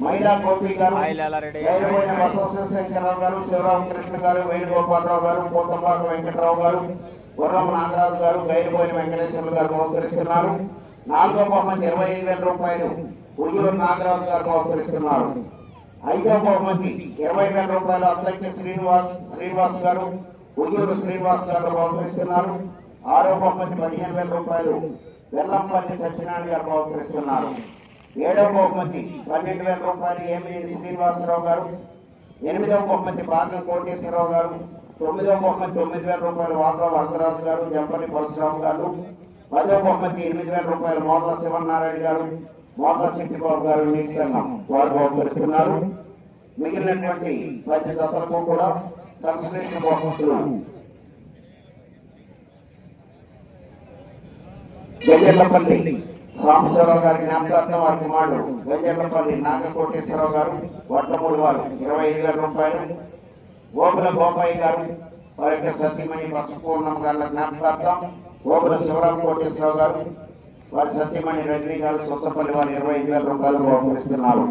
మహిళా గోపి గారు శేషరావు గారు శివరామకృష్ణ గారు వేణుగోపాలరావు గారు పోతంబాక వెంకటరావు గారు గుర్రం నాగరాజు గారు గైరవైన వెంకటేశ్వర గారు బహుకరిస్తున్నారు నాలుగో బహుమతి ఇరవై ఐదు వేల రూపాయలు ఉయ్యూరు నాగరాజు గారు బహుకరిస్తున్నారు ఐదో బహుమతి ఇరవై వేల రూపాయలు అద్దెకి శ్రీనివాస్ శ్రీనివాస్ గారు ఉయ్యూరు శ్రీనివాస్ గారు బహుకరిస్తున్నారు ఆరో బహుమతి పదిహేను వేల రూపాయలు వెల్లంపల్లి సత్యనారాయణ గారు బహుకరిస్తున్నారు ఏడవ బహుమతి పన్నెండు వేల రూపాయలు ఏమినేని శ్రీనివాసరావు గారు? ఎనిమిదవ బహుమతి బాగా కోటేశ్వరరావు గారు. తొమ్మిదవ బహుమతి తొమ్మిది వేల రూపాయలు వాసరావు వరదరాజు గారు జంపల్లి పరశురావు గారు. పదవ బహుమతి ఎనిమిది వేల రూపాయలు మోట్ల శివనారాయణ గారు. మోట్ల శక్తిబాబు గారు నీటి వారు బహుమతిస్తున్నారు మిగిలినటువంటి పది దశలకు కూడా కన్సలేషన్ బహుమతులు. గజల్లపల్లి సాంబశివరావు గారి జ్ఞాపకార్థం వారి కుమారుడు వెంకటపల్లి నాగకోటేశ్వరరావు గారు వడ్లమూడి వారు ఇరవై ఐదు వేల రూపాయలు. గోపుల గోపాయి గారు వారి యొక్క సతీమణి పసుపూర్ణం గారి జ్ఞాపకార్థం. గోపుల శివరాం కోటేశ్వరరావు గారు వారి సతీమణి రజనీ గారు సొత్తపల్లి వారు ఇరవై ఐదు వేల రూపాయలు బహుకరిస్తున్నారు.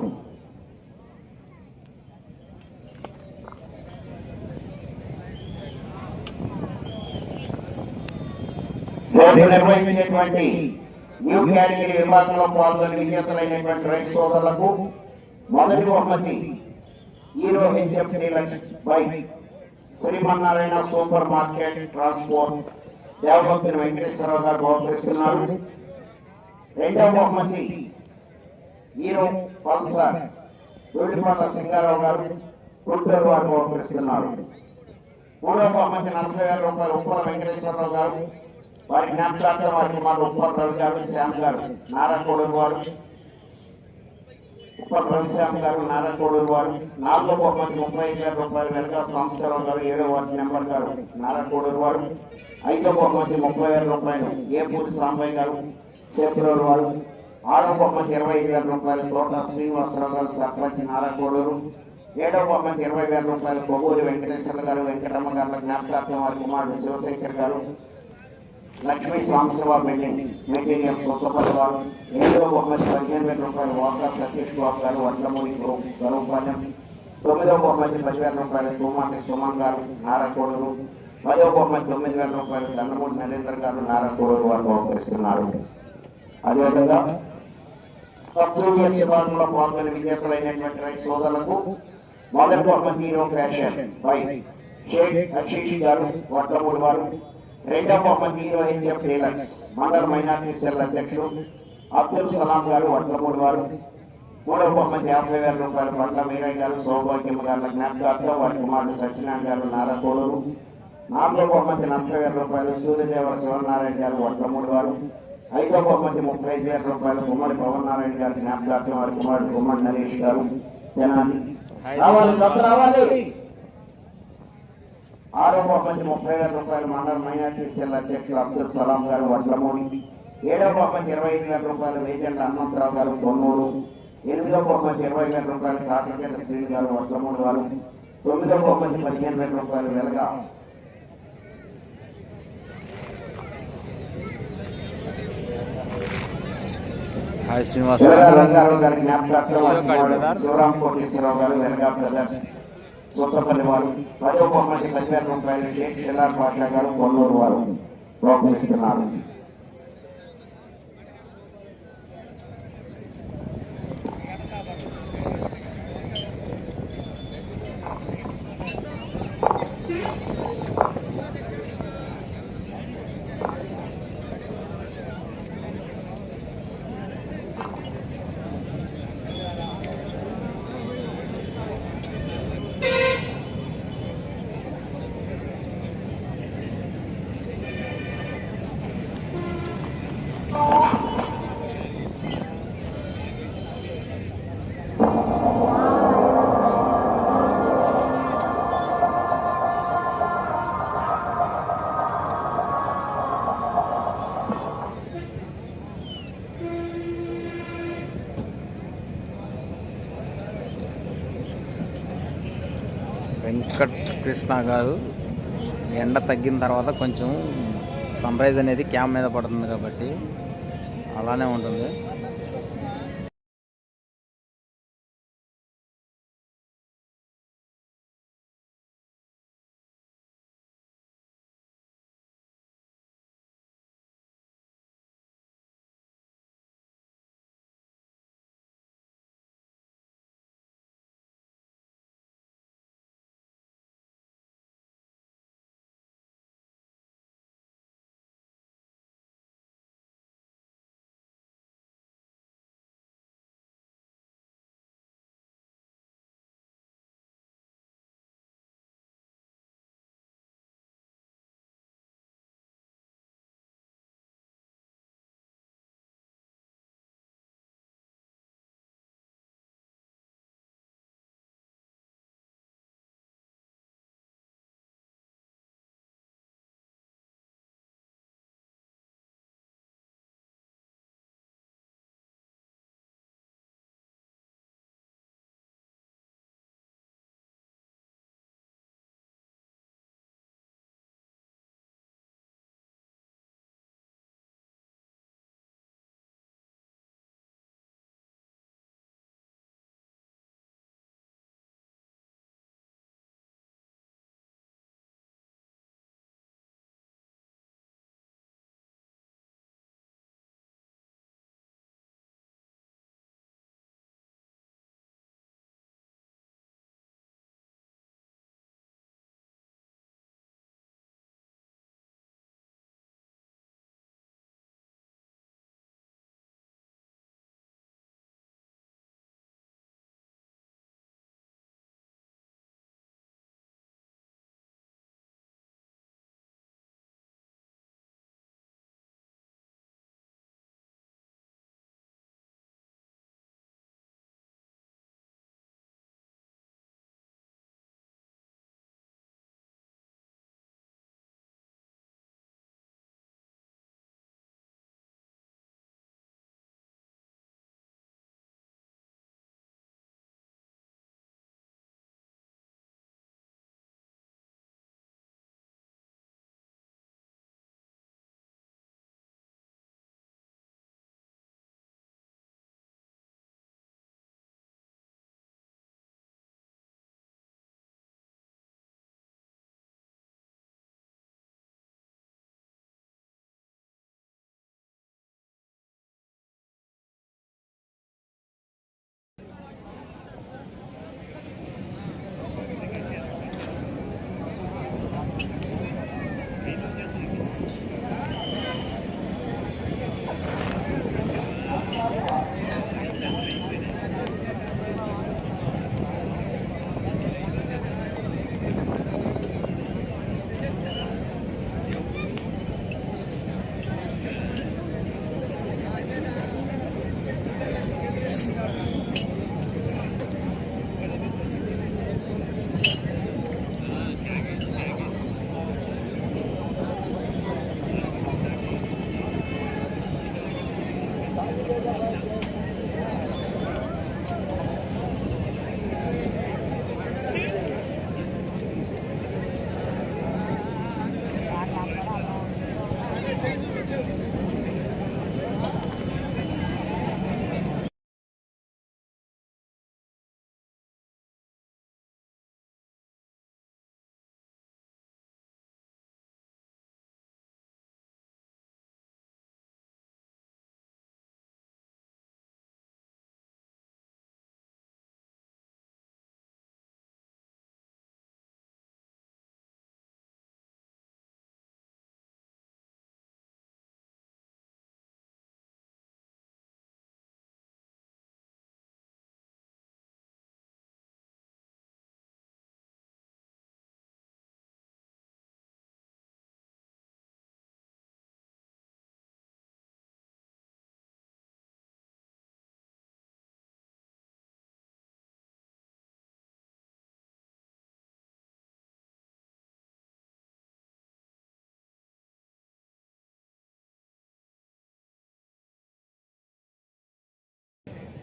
నిర్వహించేటువంటి న్యూ కేటగిరీ విభాగంలో పాల్గొని విజేతలైనటువంటి రైతు సోదరులకు మొదటి బహుమతి hero H F deluxe bike Srimannarayana super market transport Devabhaktuni Venkateswara Rao గారు బహుకరిస్తున్నారు. రెండవ బహుమతి హీరో పల్సర్ దూడిపాట సింగారావు గారు గుంటూరు వారు బహుకరిస్తున్నారు. మూడవ బహుమతి నలభై వేల రూపాయలు ఉప్పల వెంకటేశ్వరరావు గారు వారి జ్ఞాపకార్థం వారికి మన ఉప్పల్ రవి గారు శ్యామ్ గారు నారాకోడూరు వారు. ఉప్పల్ రవిశ్యామ్ గారు నారాకోడూరు వారు. నాలుగో బహుమతి ముప్పై ఐదు వేల రూపాయలు వెనక సంవత్సరం గారు ఏడో వారి నెంబర్ గారు నారాకోడూరు వారు. ఐదో బహుమతి ముప్పై వేల రూపాయలు ఏపూరి సాంబయ్య గారు చేసిన వారు. ఆరో బహుమతి ఇరవై ఐదు వేల రూపాయలు తోట శ్రీనివాసరావు గారు సర్పంచ్ నారాకోడూరు ఏడవ బహుమతి ఇరవై వేల రూపాయలు కొవ్వూరి వెంకటేశ్వర గారు వెంకటమ్మ గారు జ్ఞాపకార్థం వారి కుమారుడు శివశేఖర్ గారు. లక్ష్మీ స్వామిశివ బిల్డింగ్ మెటీరియల్ సొసపల్లి వారు ఏడవ బహుమతి పదిహేను వేల రూపాయలు వాటర్ సతీష్ బాబు గారు వడ్లమూడి గరుపాలెం తొమ్మిదవ బహుమతి పదివేల రూపాయలు తూమాటి సుమన్ గారు నారకోడూరు పదవ బహుమతి తొమ్మిది వేల రూపాయలు కన్నమూడి నరేంద్ర గారు నారకోడూరు వారు బహుకరిస్తున్నారు అదేవిధంగా ప్రీవియస్ విభాగంలో పాల్గొని విజేతలైనటువంటి రైతు సోదరులకు మొదటి బహుమతి hero fashion by Sheikh Ashish గారు వడ్లమూడి వారు రెండవ బహుమతి హీరో హెచ్ఎఫ్ డీలక్స్ మండల మైనార్టీ సెల్ అధ్యక్షుడు అబ్దుల్ సలాం గారు వడ్లమూడి వారు. మూడవ బహుమతి యాభై వేల రూపాయలు పట్ల వీరయ్య గారు సౌభాగ్యం గారు జ్ఞాపకార్థం వారి కుమారుడు సత్యనారాయణ గారు నారకోడూరు నాలుగో బహుమతి నలభై వేల రూపాయలు సూర్యదేవ శివనారాయణ గారు వడ్లమూడి వారు. ఐదో బహుమతి ముప్పై ఐదు వేల రూపాయలు గుమ్మడి పవన్ నారాయణ గారి జ్ఞాపకార్థం వారి కుమారుడు గుమ్మడి నరేష్ గారు. తెనాలి రావాలి రావాలి. ఆరో బహుమతి ముప్పై వేల రూపాయలు మండల మైనార్టీ సెల్ అధ్యక్షులు అబ్దుల్ సలాం గారు వడ్లమూడి. ఏడవ బహుమతి ఇరవై ఐదు వేల రూపాయలు వేజెంట్ హనుమంతరావు గారు కొన్నూరు ఎనిమిదో బహుమతి ఇరవై వేల రూపాయలు కాటకెళ్ళ శ్రీని గారు వడ్లమూడి వారు. తొమ్మిదో బహుమతి పదిహేను వేల రూపాయలు వెలగా. హాయ్ శ్రీనివాస్ వెలగా రంగారావు గారి జ్ఞాపకార్థం వారి కుమారుడు శివరాం కోటేశ్వరరావు గారు వెలగా బ్రదర్స్ కొత్తపల్లి వారు పదో బహుమతి పదివేల రూపాయలు షేక్ షెల్లార్ గారు కొల్లూరు వారు. లోపలిస్తున్నారు కృష్ణ గారు ఎండ తగ్గిన తర్వాత కొంచెం సన్ రైజ్ అనేది క్యామ్ మీద పడుతుంది కాబట్టి అలానే ఉంటుంది.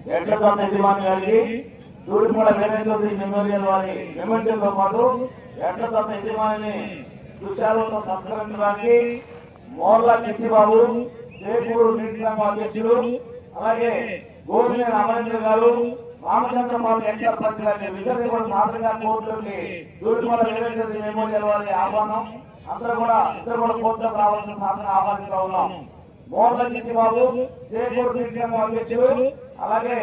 ఎట్ల యజమాని గారికి దూడిపూడ వీరేంద్ర మెమోరియల్ వారి మెమోరియల్తో పాటు ఎట్ల దొంగ యజమానిని దృశ్యాలతో సంస్కరించడానికి మోర్ల చిట్టిబాబు జయపూరు నీటి సంఘం అధ్యక్షులు అలాగే గోవింద అమరేంద్ర గారు రామచంద్ర బాబు ఎన్టీఆర్ సర్పంచ్ గారిని విజయ్ కూడా సాధారణంగా కోర్టులోకి దూడిపూడ వీరేంద్ర మెమోరియల్ వారి ఆహ్వానం అందరూ కూడా ఇద్దరు కూడా కోర్టులోకి రావాల్సిన సాధన ఆహ్వానిస్తూ ఉన్నాం మోహన్ చిట్టి బాబు జయపూర్ నిత్యం అధ్యక్షులు అలాగే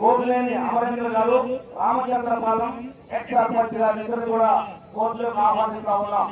గోపినేని అమరేంద్ర గారు రామచంద్రపాలెం ఎక్స్ సర్పంచ్ గారు ఇద్దరు కూడా కోర్టులోకి ఆహ్వానిస్తా ఉన్నాం.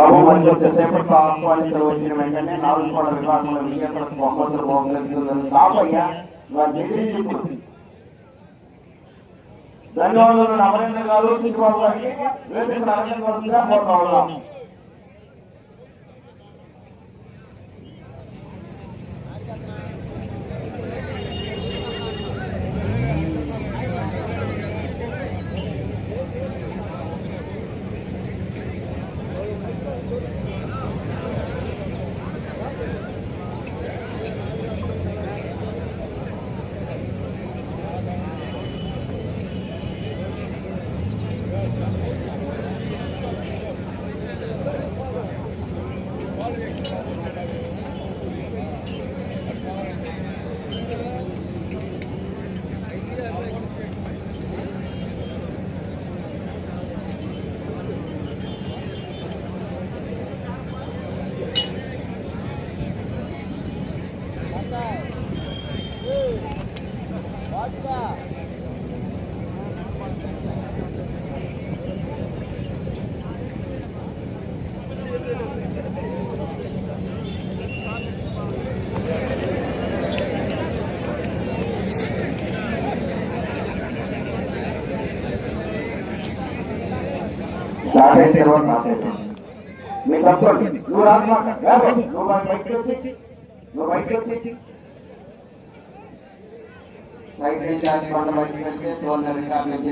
బాబు మంచి వచ్చేసేపట్లో ఆహ్వానితులు వచ్చిన వెంటనే నాలుగు కోట్ల విభాగంలో విజేతలకు బహుమతులు బహుమతులు కాపయ్యా ధన్యవాదాలు అమరేంద్ర గారు చిట్టుబాబు గారికి వేసిన నరేంద్ర గారు పోతా ఉన్నాం ఇరవై నాకైతే మీరు తప్పండి. నువ్వు రామాట నువ్వు బయటకు వచ్చి నువ్వు బయటకి వచ్చి సైకిల్ చార్జ్ కొండ బయటకు వెళ్తే తోన్న రికార్డు నుంచి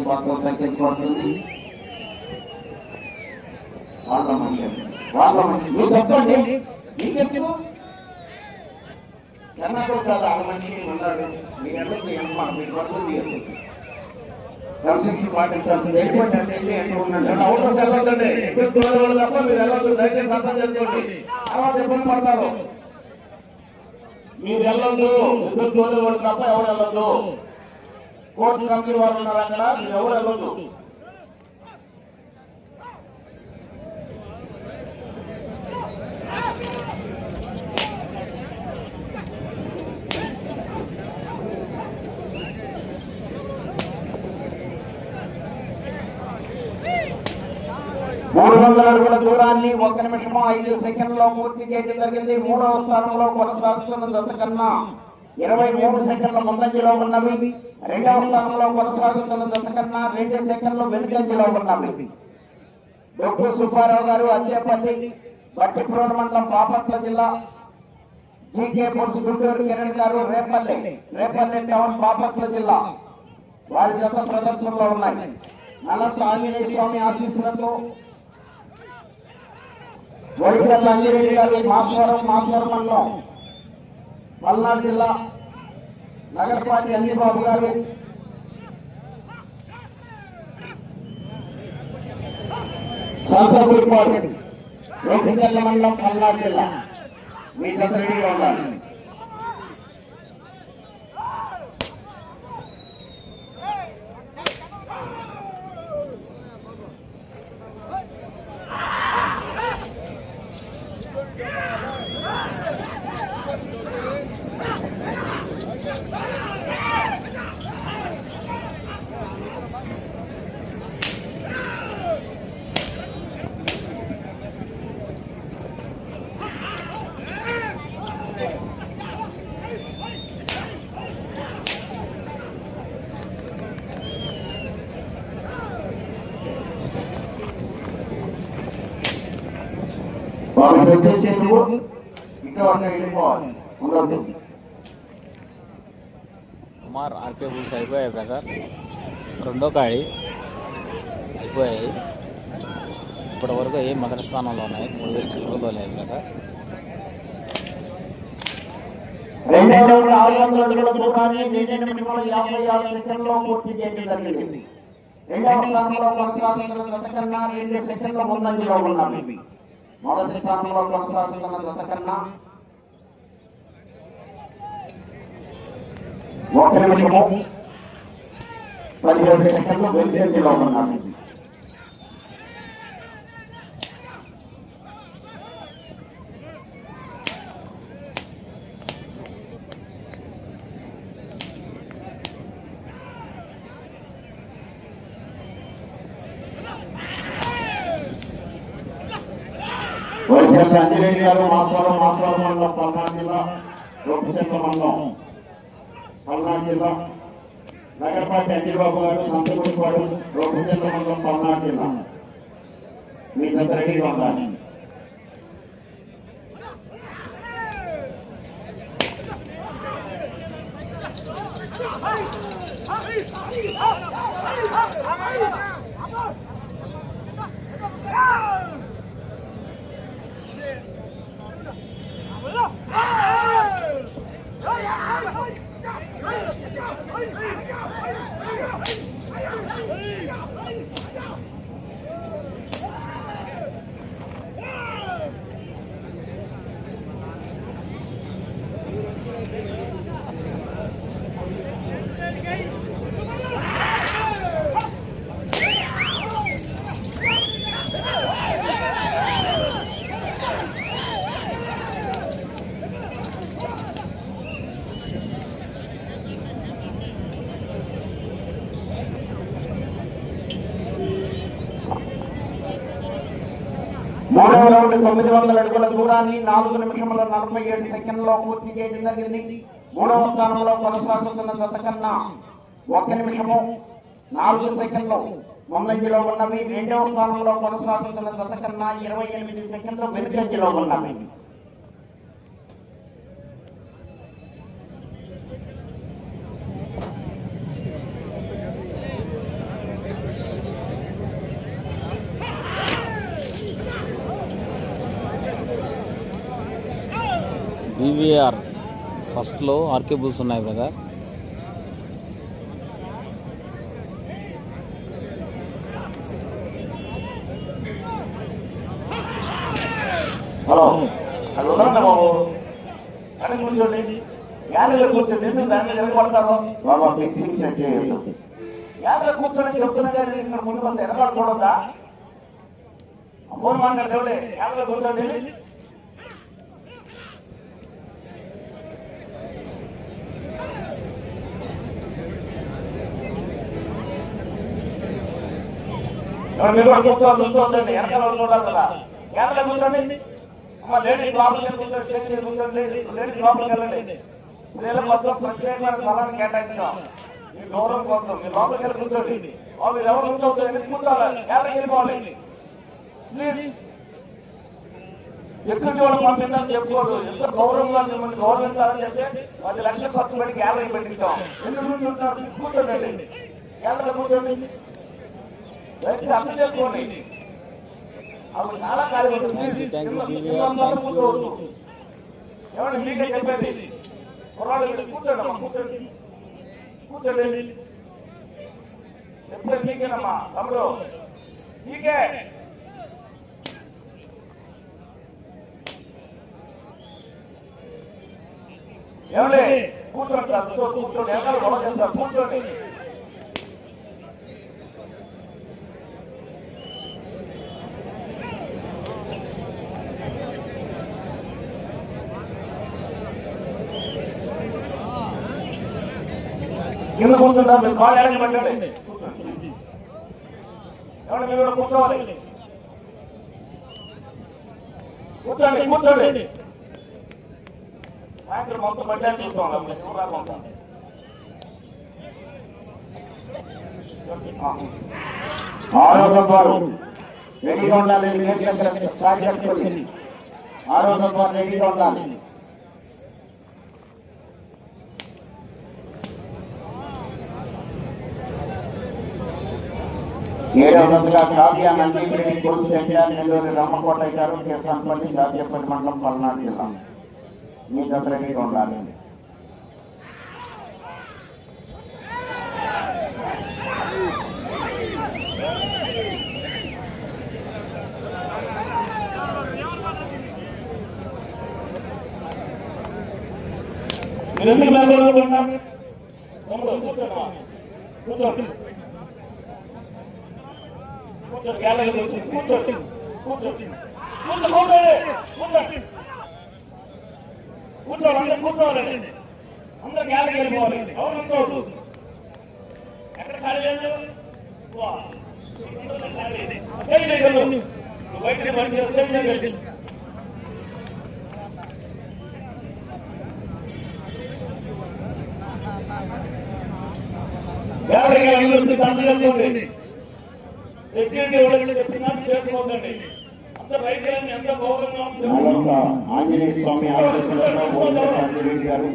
వాళ్ళ మంచి వాళ్ళ మంచి. నువ్వు తప్పండి. నీకెప్పుడు మంచి ఉన్నాడు మీ అందరికీ మీకు పడుతుంది క్రమశిక్షణ పాటించాల్సింది ఎటువంటి ఉండండి అవును ఇప్పుడు తప్ప మీరు వెళ్ళదు దయచేసి అర్థం చేసుకోండి. తర్వాత ఇబ్బంది పడతారు. మీరు వెళ్ళొద్దు ఇద్దరు తోడవాళ్ళు తప్ప ఎవరు వెళ్ళొద్దు కోర్టు కంపెనీ వారు ఉన్నారు అక్కడ. మీరు ఎవరు వెళ్ళొద్దు మూడు వందల అడుగుల దూరాన్ని ఒక నిమిషము ఐదు సెకండ్లో పూర్తి చేయడం జరిగింది మూడవ స్థానంలో కొనసాగుతున్న దశ ఇరవై మూడు సెకండ్ల ముందంజలో ఉన్నవి. రెండవ స్థానంలో కొనసాగుతున్న దశ కన్నా రెండు సెకండ్లు వెనుకంజలో ఉన్నవి. డొక్కు సుబ్బారావు గారు అచ్చేపల్లి బట్టిప్రోడ్ మండలం బాపట్ల జిల్లా జీకే పురుషు గుంటూరు కిరణ్ గారు రేపల్లి రేపల్లి టౌన్ బాపట్ల జిల్లా. వారి జత ప్రదర్శనలో ఉన్నాయి. అనంత ఆంజనేయ స్వామి ఆశీస్సులతో వైద్య అంజిరెడ్డి గారు మాస్వరం మాస్వరం మండలం పల్నాడు జిల్లా నగరపాటి అంజిబాబు గారు. శాసనపూర్పాడు లోకించల మండలం పల్నాడు జిల్లా. మీ జత రెడీగా ఉండాలి వాళ్ళు పెద్ద చేసి ఇంకా వెళ్ళిపోవాలి కుమార్ ఆర్కే బుల్స్ అయిపోయాయి బ్రదర్. రెండో కాడి అయిపోయాయి. ఇప్పటి వరకు ఏ మొదటి స్థానంలో ఉన్నాయి? మూడు వేలు చిల్లరతో లేదు బ్రదర్. రెండో రెండవ స్థానంలో రెండు ముందంజలో ఉన్నాం. మొదటి స్థానంలో కొనసాగుతున్న జత కన్నా ఒక నిమిషము పదిహేడు సెకండ్లు వెనుకంజలో ఉన్నాం వైద్యులు గారు మాస్వరం మాస్వరం మండలం పల్నాడు జిల్లా. రూపచంద్ర మండలం పల్నాడు జిల్లా నగరపాటి అంజబాబు గారు సంతకూడిపాడు రూపచంద్ర మండలం పల్నాడు జిల్లా మీ దగ్గర రెడీగా ఉండాలి మూడవ రౌండ్ తొమ్మిది వందల అడుగుల దూరాన్ని నాలుగు నిమిషముల నలభై ఏడు సెకండ్లో పూర్తి చేయడం జరిగింది. మూడవ స్థానంలో కొనసాగుతున్న జత కన్నా ఒక నిమిషము నాలుగు సెకండ్లు ముందంజలో ఉన్నవి. రెండవ స్థానంలో కొనసాగుతున్న జత కన్నా ఇరవై ఎనిమిది సెకండ్లు వెనుకంజలో ఉన్నవి. ఫస్ట్లో ఆర్కే బుల్స్ ఉన్నాయి బ్రదర్. హలో. హలో బాబు అని కూర్చోండి యాదలో కూర్చోండి ఎందుకు దాన్ని నిలబడతారు? బాబా ఫిక్సింగ్ చేయొద్దు యాదలో కూర్చొని చెప్తున్నా కానీ ఇక్కడ ముందు కొంత ఎనబడకూడదా అమ్మోని మాట దేవుడే యాదలో కూర్చోండి ఎవరు మీరు కూర్చోవాలి కూర్చోవచ్చండి వెనకాల వాళ్ళు చూడాలి కదా యాదలో కూర్చోండి అమ్మ లేడీస్ లోపలికి కూర్చోండి. చేసి కూర్చోండి. లేడీస్ లోపలికి వెళ్ళండి. స్త్రీల కోసం ప్రత్యేకమైన స్థలాన్ని కేటాయించాం. మీ గౌరవం కోసం మీ లోపలికి వెళ్ళి కూర్చోండి. ఓ మీరు ఎవరు కూర్చోవచ్చు? ఎందుకు కూర్చోవాలి. యాదకి వెళ్ళిపోవాలి. ప్లీజ్ ఎక్కువ వాళ్ళు పంపిందని చెప్పుకోరు. ఎంత గౌరవంగా మిమ్మల్ని గౌరవించాలని చెప్తే పది లక్షల ఖర్చు పెట్టి గ్యాలరీ పెట్టించాం. ఎందుకు కూర్చుంటారు కూర్చోండి. గ్యాలరీ కూర్చోండి. వచ్చి అర్థం చేసుకోండి అవి చాలా కాలం ఏమంటే మీకే చెప్పేది. కుర్రాళ్ళు కూర్చోండి కూర్చోండి కూర్చోండి చెప్పేది మీకేనమ్మా తమ్ముడు? మీకే. ఏమండి కూర్చోండి కూర్చోండి ఎవరు కూర్చోండి కూర్చుంటా మీరు. ఏమండి మీరు కూడా కూర్చోవాలి? కూర్చోండి కూర్చోండి. సాయంత్రం మొత్తం ఎవరు రాకుండా. ఆరోగ్యం వారు రెడీగా ఉండాలి చేసుకోండి ఆరోగ్యం వారు రెడీగా ఉండాలి. ఏడవ వందల కావ్య నందిపేట కురు సెంటర్ నెల్లూరు రామకోట గారు కేసాంపల్లి దాచేపల్లి మండలం పల్నాడు జిల్లా. మీ దగ్గర రెడీగా ఉండాలి మీరు ఎందుకు మేకలు ఉన్నారు తమ్ముడు కూర్చోమ్మా. కూర్చో కూర్చో గ్యాలరీ కూర్చో కూర్చో కూర్చో కూర్చో అందరూ కూర్చోవాలి అందరూ గ్యాలరీ వెళ్ళిపోవాలి ఎవరు కూర్చోవచ్చు ఎక్కడ ఖాళీ లేదు వైద్యం అందరూ ఖాళీ. స్టేజ్ ఆంజనేయ స్వామి ఆశీస్సులతో ఆంజనేయ గారు.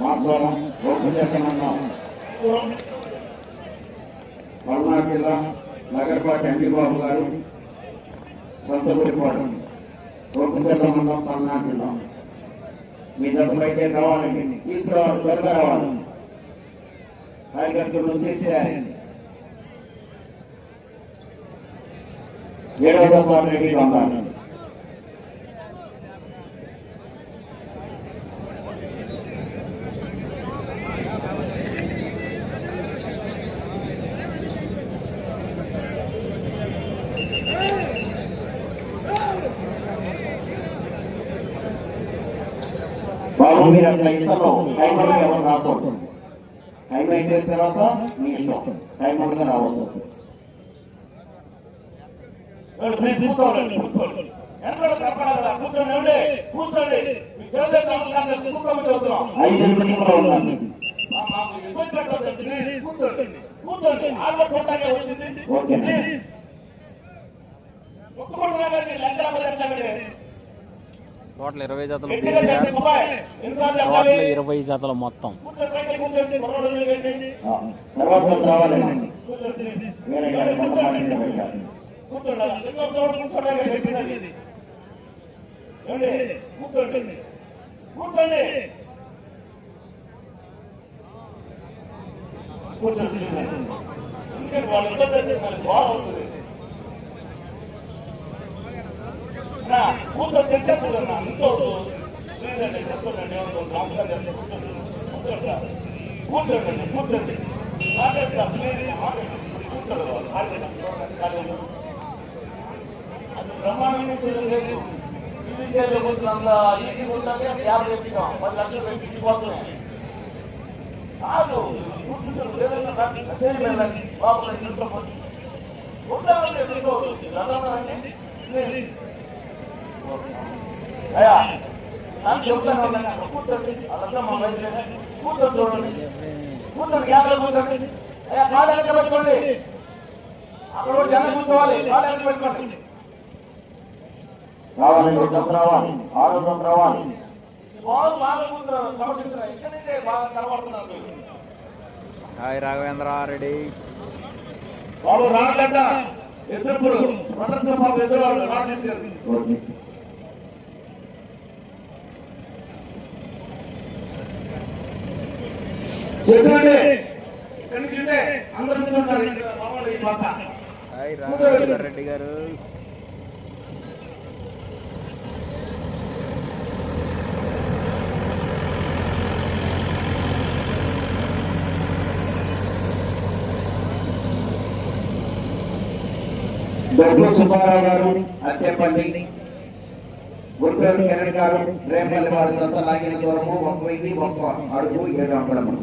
మాసోరం గోపచక్రమన్నం పల్నాడు జిల్లా నగరపాటి అంజిబాబు గారు సంతపూరిపాడు మండలం పల్నాడు జిల్లా. మీ దగ్గరైతే అయితే రావాలండి తీసుకురావాలి త్వరగా రావాలి. కార్యకర్తలు వచ్చేసేయాలి ఏడవ పాటు రెడీగా ఉండాలి బాబు మీరు అట్లా ఇస్తారో టైమర్ ఎవరు రాకూడదు. టైం అయిపోయిన తర్వాత మీ ఇష్టం. టైం రావద్దు కూర్చోండి టోటల్ ఇరవై జతలు టోటల్? ఇరవై జతలు మొత్తం. తర్వాత రావాలండి. కూర్చోండి. వేరే గారి కొంతమంది వెళ్ళాలి. కూర్చోండి. ఇంకో చోట కూర్చోడానికి పెట్టినది. ఏమండి? కూర్చోండి. కూర్చోండి. కూర్చోండి. ఎందుకంటే వాళ్ళు ఇబ్బంది అయితే మనకి బాగుంటుంది. నా, కూర్చొని తెచ్చేస్తున్నా ఇంకోటి లేదండి చెప్తున్నాను ఏమన్నా నమస్కారం చేస్తే కూర్చోండి. కూర్చోండి. కూర్చోండి కూర్చోండి మాట్లాడతారు. కూర్చోండి మాట్లాడండి. అది బ్రహ్మాండంగా ఈజీ ఉందంటే యాభై పది లక్షలు పెట్టి ఇచ్చిపోతున్నాయి కాదు కూర్చుంటారు ఏదైనా కానీ ఉండాలంటే అయ్యా నాకు చెప్తాను కూర్చోండి. మా కూర్చొని చూడండి. కూర్చొని కూర్చోండి. అయ్యా కాలు వెనక పెట్టుకోండి. అక్కడ కూడా జనం కూర్చోవాలి. వెనక పెట్టుకోండి. డబ్బు రావాలి ఆరోగ్యం మీరు. హాయ్ రాఘవేంద్ర రెడ్డి బాబు రాగలట ఎదురు ప్రదర్శన బాబు ఎదురు రాగలేదు ఓకే చేసినట్టే ఇక్కడి నుంచి ఉంటే అందరూ కూర్చుంటారు ఇక్కడ మామూలు ఈ పక్క హాయ్ రాఘవేంద్ర రెడ్డి గారు దొడ్డు సుబ్బారావు గారు అత్తేపల్లి గుంటూరు కిరణ్ గారు రేపల్లి వారి సొంత లాగిన దూరము ఒక వెయ్యి ఒక్క అడుగు ఏడు అంగుళము